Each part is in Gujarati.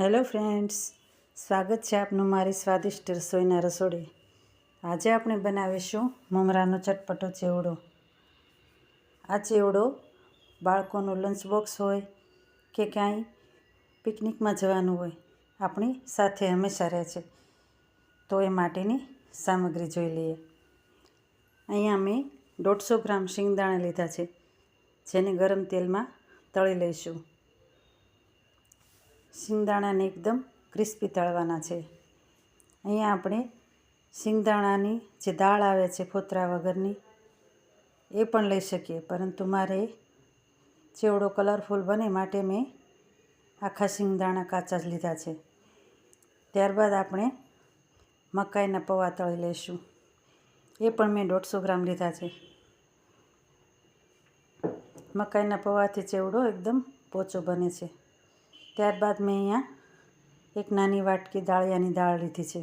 હેલો ફ્રેન્ડ્સ, સ્વાગત છે આપનું મારી સ્વાદિષ્ટ રસોઈના રસોડી. આજે આપણે બનાવીશું મમરાનો ચટપટો ચેવડો. આ ચેવડો બાળકોનો લંચ બોક્સ હોય કે ક્યાંય પિકનિકમાં જવાનું હોય, આપણી સાથે હંમેશા રહે છે. તો એ માટેની સામગ્રી જોઈ લઈએ. અહીંયા મેં દોઢસો ગ્રામ શિંગદાણા લીધા છે, જેને ગરમ તેલમાં તળી લઈશું. શિંગદાણાને એકદમ ક્રિસ્પી તળવાના છે. અહીંયા આપણે શિંગદાણાની જે દાળ આવે છે ફોતરા વગરની, એ પણ લઈ શકીએ. પરંતુ મારે ચેવડો કલરફુલ બને માટે મેં આખા શિંગદાણા કાચા જ લીધા છે. ત્યારબાદ આપણે મકાઈના પૌવા તળી લઈશું. એ પણ મેં દોઢસો ગ્રામ લીધા છે. મકાઈના પૌવાથી ચેવડો એકદમ પોચો બને છે. ત્યારબાદ મેં અહીંયા એક નાની વાટકી દાળિયાની દાળ લીધી છે.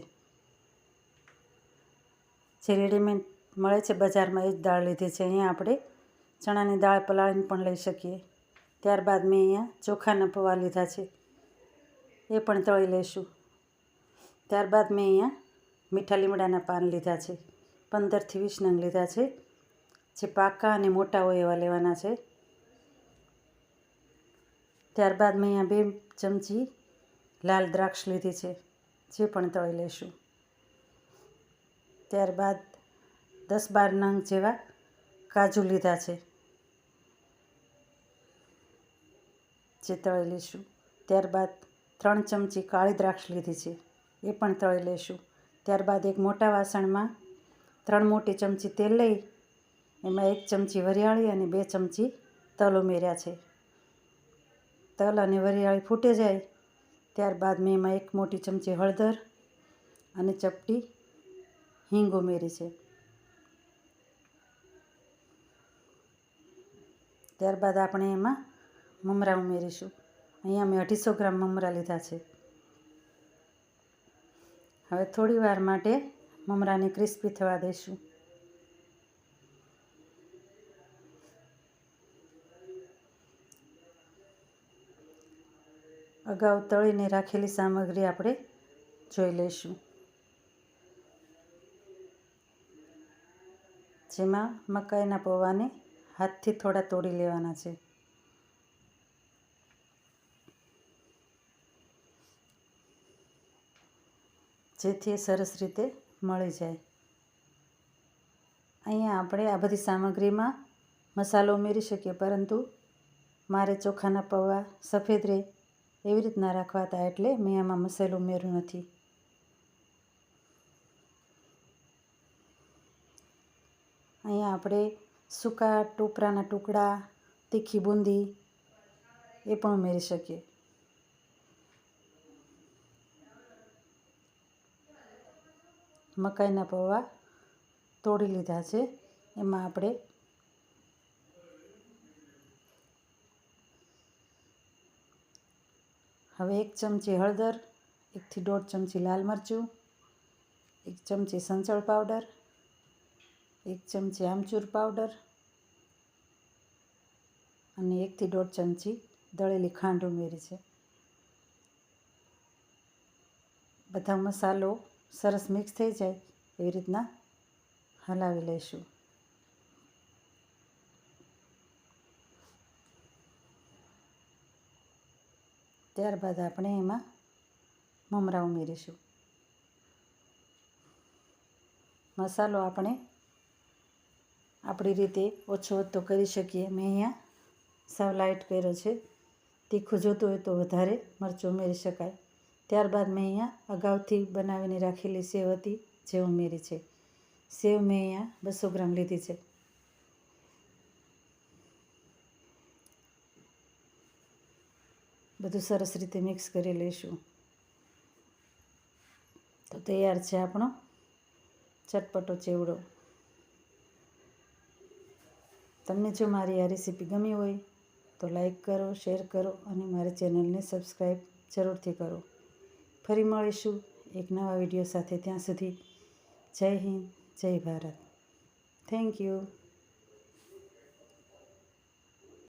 જે રેડીમેડ મળે છે બજારમાં એ જ દાળ લીધી છે. અહીંયા આપણે ચણાની દાળ પલાળીને પણ લઈ શકીએ. ત્યારબાદ મેં અહીંયા ચોખાના પૌવા લીધા છે. એ પણ તળી લઈશું. ત્યારબાદ મેં અહીંયા મીઠા લીમડાના પાન લીધા છે. પંદરથી વીસ નંગ લીધા છે. જે પાકા અને મોટા હોય એવા લેવાના છે. ત્યારબાદ મેં અહીંયા બે ચમચી લાલ દ્રાક્ષ લીધી છે, જે પણ તળી લઈશું. ત્યારબાદ દસ બાર નંગ જેવા કાજુ લીધા છે, જે તળી લઈશું. ત્યારબાદ ત્રણ ચમચી કાળી દ્રાક્ષ લીધી છે, એ પણ તળી લઈશું. ત્યારબાદ એક મોટા વાસણમાં ત્રણ મોટી ચમચી તેલ લઈ, એમાં એક ચમચી વરિયાળી અને બે ચમચી તલ ઉમેર્યા છે. તલ અને વરિયાળી ફૂટે જાય, ત્યારબાદ મેં એમાં એક મોટી ચમચી હળદર અને ચપટી હિંગ ઉમેરી છે. ત્યારબાદ આપણે એમાં મમરા ઉમેરીશું. અહીંયા મેં અઢીસો ગ્રામ મમરા લીધા છે. હવે થોડી વાર માટે મમરાને ક્રિસ્પી થવા દઈશું. અગાઉ તળીને રાખેલી સામગ્રી આપણે જોઈ લઈશું. જેમાં મકાઈના પૌવાને હાથથી થોડા તોડી લેવાના છે. જેથી એ સરસ રીતે મળી જાય. અહીંયા આપણે આ બધી સામગ્રીમાં મસાલો ઉમેરી શકીએ, પરંતુ મારે ચોખાના પૌવા સફેદ રહે એવી રીતના રાખવા હતા એટલે મેં આમાં મસાલો ઉમેર્યું નથી. અહીંયા આપણે સૂકા ટોપરાના ટુકડા, તીખી બુંદી એ પણ ઉમેરી શકીએ. મકાઈના પૌવા તોડી લીધા છે. એમાં આપણે હવે એક ચમચી હળદર, એકથી દોઢ ચમચી લાલ મરચું, એક ચમચી સંચળ પાવડર, એક ચમચી આમચૂર પાવડર અને એકથી દોઢ ચમચી દળેલી ખાંડ ઉમેરી છે. બધા મસાલો સરસ મિક્સ થઈ જાય એવી રીતના હલાવી લઈશું. ત્યારબાદ આપણે એમાં મમરા ઉમેરીશું. મસાલો આપણે આપણી રીતે ઓછો વધતો કરી શકીએ. મેં અહીંયા સાવ લાઇટ કર્યો છે. તીખું જોતું હોય તો વધારે મરચું ઉમેરી શકાય. ત્યારબાદ મેં અહીંયા અગાઉથી બનાવીને રાખેલી સેવ હતી, જે ઉમેરી છે. સેવ મેં અહીંયા બસો ગ્રામ લીધી છે. બધું સરસ રીતે મિક્સ કરી લઈશું. તો તૈયાર છે આપણો ચટપટો ચેવડો. તમને જો મારી આ રેસીપી ગમી હોય તો લાઈક કરો શેર કરો અને મારી ચેનલને સબસ્ક્રાઈબ જરૂરથી કરો. ફરી મળીશું એક નવા વીડિયો સાથે ત્યાં સુધી. જય હિન્દ, જય ભારત. Thank you